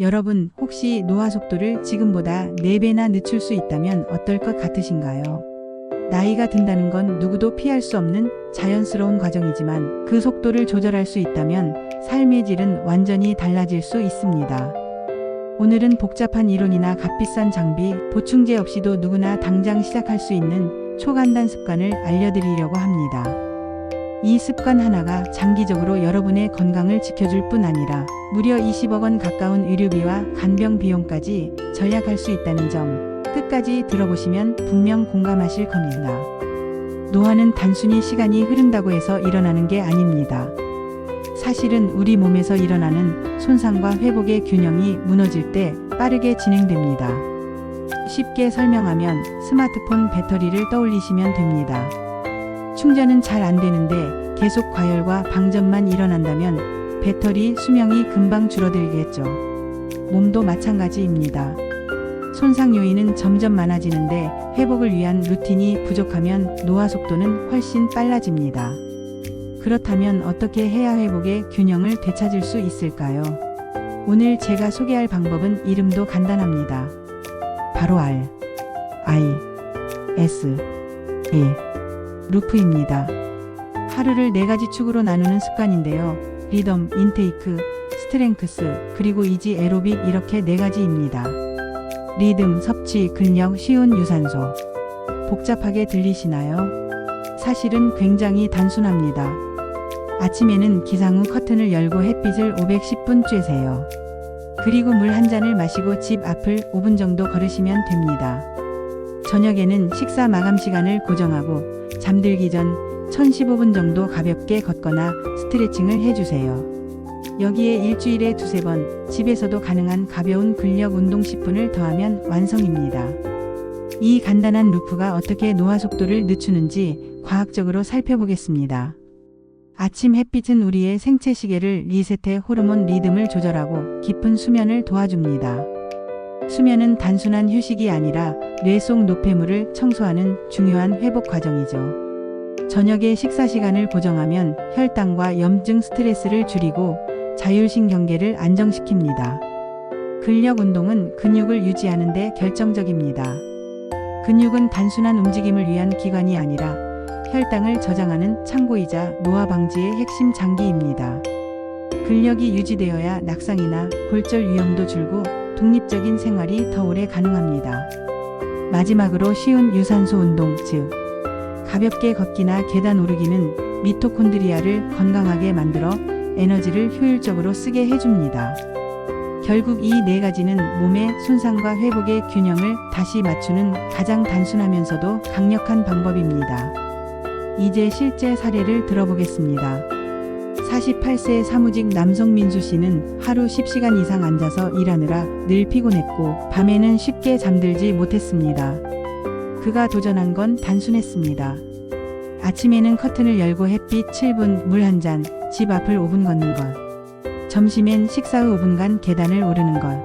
여러분, 혹시 노화 속도를 지금보다 4배나 늦출 수 있다면 어떨 것 같으신가요? 나이가 든다는 건 누구도 피할 수 없는 자연스러운 과정이지만 그 속도를 조절할 수 있다면 삶의 질은 완전히 달라질 수 있습니다. 오늘은 복잡한 이론이나 값비싼 장비, 보충제 없이도 누구나 당장 시작할 수 있는 초간단 습관을 알려드리려고 합니다. 이 습관 하나가 장기적으로 여러분의 건강을 지켜줄 뿐 아니라 무려 20억 원 가까운 의료비와 간병 비용까지 절약할 수 있다는 점 끝까지 들어보시면 분명 공감하실 겁니다. 노화는 단순히 시간이 흐른다고 해서 일어나는 게 아닙니다. 사실은 우리 몸에서 일어나는 손상과 회복의 균형이 무너질 때 빠르게 진행됩니다. 쉽게 설명하면 스마트폰 배터리를 떠올리시면 됩니다. 충전은 잘 안 되는데 계속 과열과 방전만 일어난다면 배터리 수명이 금방 줄어들겠죠. 몸도 마찬가지입니다. 손상 요인은 점점 많아지는데 회복을 위한 루틴이 부족하면 노화 속도는 훨씬 빨라집니다. 그렇다면 어떻게 해야 회복의 균형을 되찾을 수 있을까요? 오늘 제가 소개할 방법은 이름도 간단합니다. 바로 R, I, S, E, 루프입니다. 하루를 네 가지 축으로 나누는 습관인데요. 리덤, 인테이크, 스트렝크스, 그리고 이지 에로빅 이렇게 네 가지입니다. 리듬, 섭취, 근력, 쉬운 유산소. 복잡하게 들리시나요? 사실은 굉장히 단순합니다. 아침에는 기상 후 커튼을 열고 햇빛을 510분 쬐세요. 그리고 물 한 잔을 마시고 집 앞을 5분 정도 걸으시면 됩니다. 저녁에는 식사 마감 시간을 고정하고 잠들기 전 1015분 정도 가볍게 걷거나 스트레칭을 해주세요. 여기에 일주일에 두세 번 집에서도 가능한 가벼운 근력 운동 10분을 더하면 완성입니다. 이 간단한 루프가 어떻게 노화 속도를 늦추는지 과학적으로 살펴보겠습니다. 아침 햇빛은 우리의 생체 시계를 리셋해 호르몬 리듬을 조절하고 깊은 수면을 도와줍니다. 수면은 단순한 휴식이 아니라 뇌 속 노폐물을 청소하는 중요한 회복 과정이죠. 저녁에 식사 시간을 고정하면 혈당과 염증 스트레스를 줄이고 자율신경계를 안정시킵니다. 근력 운동은 근육을 유지하는 데 결정적입니다. 근육은 단순한 움직임을 위한 기관이 아니라 혈당을 저장하는 창고이자 노화 방지의 핵심 장기입니다. 근력이 유지되어야 낙상이나 골절 위험도 줄고 독립적인 생활이 더 오래 가능합니다. 마지막으로 쉬운 유산소 운동, 즉, 가볍게 걷기나 계단 오르기는 미토콘드리아를 건강하게 만들어 에너지를 효율적으로 쓰게 해줍니다. 결국 이 네 가지는 몸의 손상과 회복의 균형을 다시 맞추는 가장 단순하면서도 강력한 방법입니다. 이제 실제 사례를 들어보겠습니다. 48세 사무직 남성 민수 씨는 하루 10시간 이상 앉아서 일하느라 늘 피곤했고 밤에는 쉽게 잠들지 못했습니다. 그가 도전한 건 단순했습니다. 아침에는 커튼을 열고 햇빛 7분, 물 한 잔, 집 앞을 5분 걷는 것. 점심엔 식사 후 5분간 계단을 오르는 것.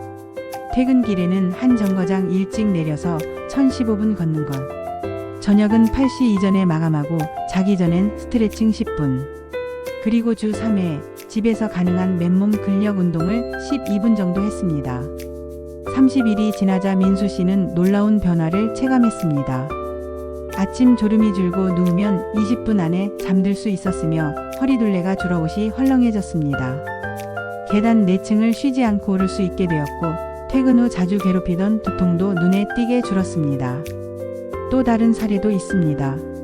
퇴근길에는 한 정거장 일찍 내려서 1015분 걷는 것. 저녁은 8시 이전에 마감하고 자기 전엔 스트레칭 10분. 그리고 주 3회 집에서 가능한 맨몸 근력 운동을 12분 정도 했습니다. 30일이 지나자 민수 씨는 놀라운 변화를 체감했습니다. 아침 졸음이 줄고 누우면 20분 안에 잠들 수 있었으며 허리둘레가 줄어 옷이 헐렁해졌습니다. 계단 4층을 쉬지 않고 오를 수 있게 되었고 퇴근 후 자주 괴롭히던 두통도 눈에 띄게 줄었습니다. 또 다른 사례도 있습니다.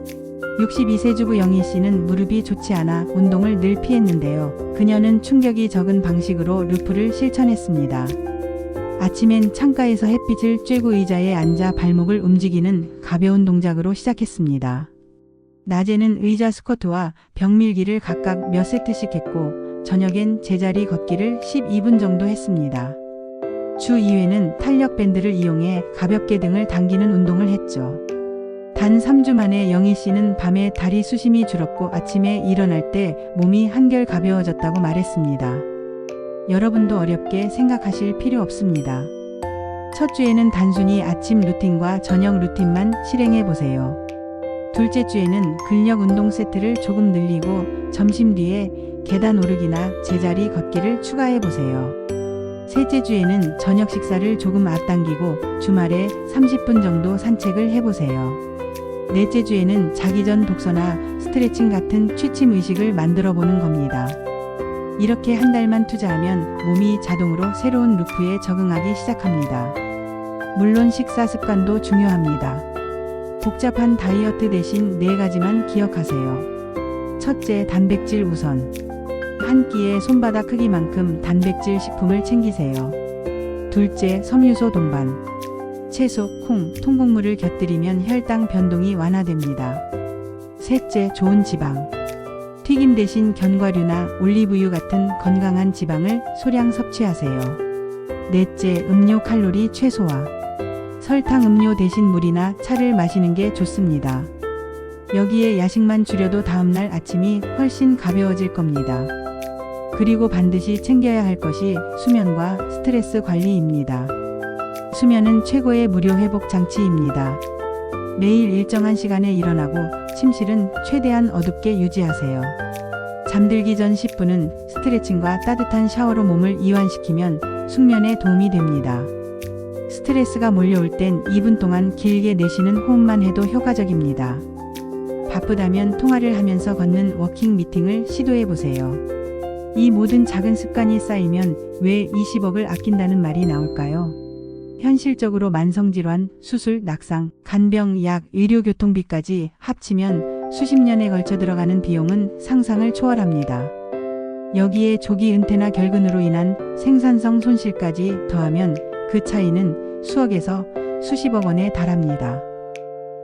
62세 주부 영희 씨는 무릎이 좋지 않아 운동을 늘 피했는데요. 그녀는 충격이 적은 방식으로 루프를 실천했습니다. 아침엔 창가에서 햇빛을 쬐고 의자에 앉아 발목을 움직이는 가벼운 동작으로 시작했습니다. 낮에는 의자 스쿼트와 벽밀기를 각각 몇 세트씩 했고, 저녁엔 제자리 걷기를 12분 정도 했습니다. 주 2회는 탄력 밴드를 이용해 가볍게 등을 당기는 운동을 했죠. 단 3주 만에 영희 씨는 밤에 다리 수심이 줄었고 아침에 일어날 때 몸이 한결 가벼워졌다고 말했습니다. 여러분도 어렵게 생각하실 필요 없습니다. 첫 주에는 단순히 아침 루틴과 저녁 루틴만 실행해 보세요. 둘째 주에는 근력 운동 세트를 조금 늘리고 점심 뒤에 계단 오르기나 제자리 걷기를 추가해 보세요. 셋째 주에는 저녁 식사를 조금 앞당기고 주말에 30분 정도 산책을 해보세요. 넷째 주에는 자기 전 독서나 스트레칭 같은 취침 의식을 만들어 보는 겁니다. 이렇게 한 달만 투자하면 몸이 자동으로 새로운 루프에 적응하기 시작합니다. 물론 식사 습관도 중요합니다. 복잡한 다이어트 대신 네 가지만 기억하세요. 첫째, 단백질 우선. 한 끼에 손바닥 크기만큼 단백질 식품을 챙기세요. 둘째, 섬유소 동반. 채소, 콩, 통곡물을 곁들이면 혈당 변동이 완화됩니다. 셋째, 좋은 지방. 튀김 대신 견과류나 올리브유 같은 건강한 지방을 소량 섭취하세요. 넷째, 음료 칼로리 최소화. 설탕 음료 대신 물이나 차를 마시는 게 좋습니다. 여기에 야식만 줄여도 다음날 아침이 훨씬 가벼워질 겁니다. 그리고 반드시 챙겨야 할 것이 수면과 스트레스 관리입니다. 수면은 최고의 무료 회복 장치입니다. 매일 일정한 시간에 일어나고 침실은 최대한 어둡게 유지하세요. 잠들기 전 10분은 스트레칭과 따뜻한 샤워로 몸을 이완시키면 숙면에 도움이 됩니다. 스트레스가 몰려올 땐 2분 동안 길게 내쉬는 호흡만 해도 효과적입니다. 바쁘다면 통화를 하면서 걷는 워킹 미팅을 시도해 보세요. 이 모든 작은 습관이 쌓이면 왜 20억을 아낀다는 말이 나올까요? 현실적으로 만성질환, 수술, 낙상, 간병, 약, 의료교통비까지 합치면 수십 년에 걸쳐 들어가는 비용은 상상을 초월합니다. 여기에 조기 은퇴나 결근으로 인한 생산성 손실까지 더하면 그 차이는 수억에서 수십억 원에 달합니다.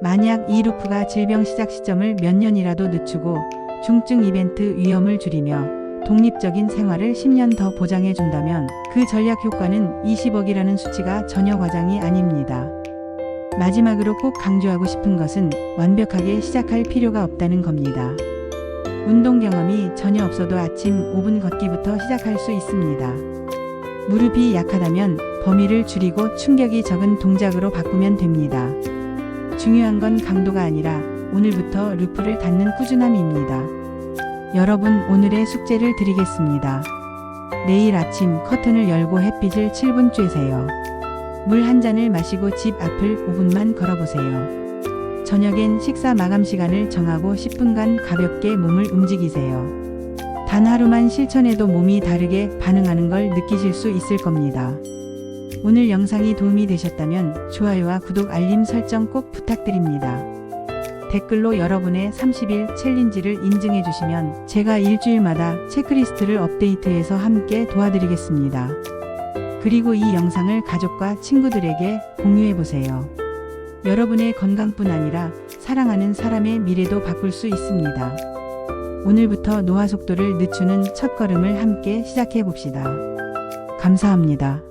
만약 이 루프가 질병 시작 시점을 몇 년이라도 늦추고 중증 이벤트 위험을 줄이며 독립적인 생활을 10년 더 보장해 준다면 그 전략 효과는 20억이라는 수치가 전혀 과장이 아닙니다. 마지막으로 꼭 강조하고 싶은 것은 완벽하게 시작할 필요가 없다는 겁니다. 운동 경험이 전혀 없어도 아침 5분 걷기부터 시작할 수 있습니다. 무릎이 약하다면 범위를 줄이고 충격이 적은 동작으로 바꾸면 됩니다. 중요한 건 강도가 아니라 오늘부터 루프를 닫는 꾸준함입니다. 여러분 오늘의 숙제를 드리겠습니다. 내일 아침 커튼을 열고 햇빛을 7분 쬐세요. 물 한 잔을 마시고 집 앞을 5분만 걸어보세요. 저녁엔 식사 마감 시간을 정하고 10분간 가볍게 몸을 움직이세요. 단 하루만 실천해도 몸이 다르게 반응하는 걸 느끼실 수 있을 겁니다. 오늘 영상이 도움이 되셨다면 좋아요와 구독 알림 설정 꼭 부탁드립니다. 댓글로 여러분의 30일 챌린지를 인증해 주시면 제가 일주일마다 체크리스트를 업데이트해서 함께 도와드리겠습니다. 그리고 이 영상을 가족과 친구들에게 공유해 보세요. 여러분의 건강뿐 아니라 사랑하는 사람의 미래도 바꿀 수 있습니다. 오늘부터 노화 속도를 늦추는 첫 걸음을 함께 시작해 봅시다. 감사합니다.